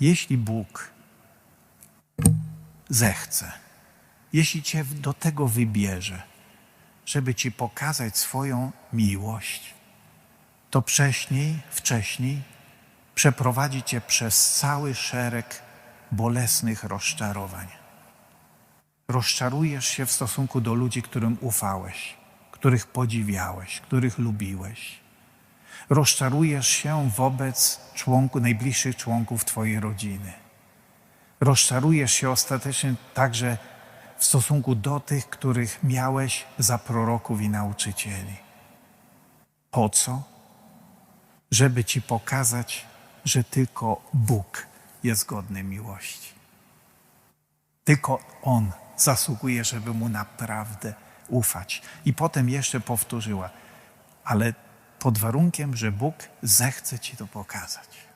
Jeśli Bóg zechce, jeśli Cię do tego wybierze, żeby Ci pokazać swoją miłość, to wcześniej, wcześniej przeprowadzi Cię przez cały szereg bolesnych rozczarowań. Rozczarujesz się w stosunku do ludzi, którym ufałeś, których podziwiałeś, których lubiłeś. Rozczarujesz się wobec członku, najbliższych członków Twojej rodziny. Rozczarujesz się ostatecznie także w stosunku do tych, których miałeś za proroków i nauczycieli. Po co? Żeby Ci pokazać, że tylko Bóg jest godny miłości. Tylko On zasługuje, żeby Mu naprawdę ufać. I potem jeszcze powtórzyła, ale pod warunkiem, że Bóg zechce Ci to pokazać.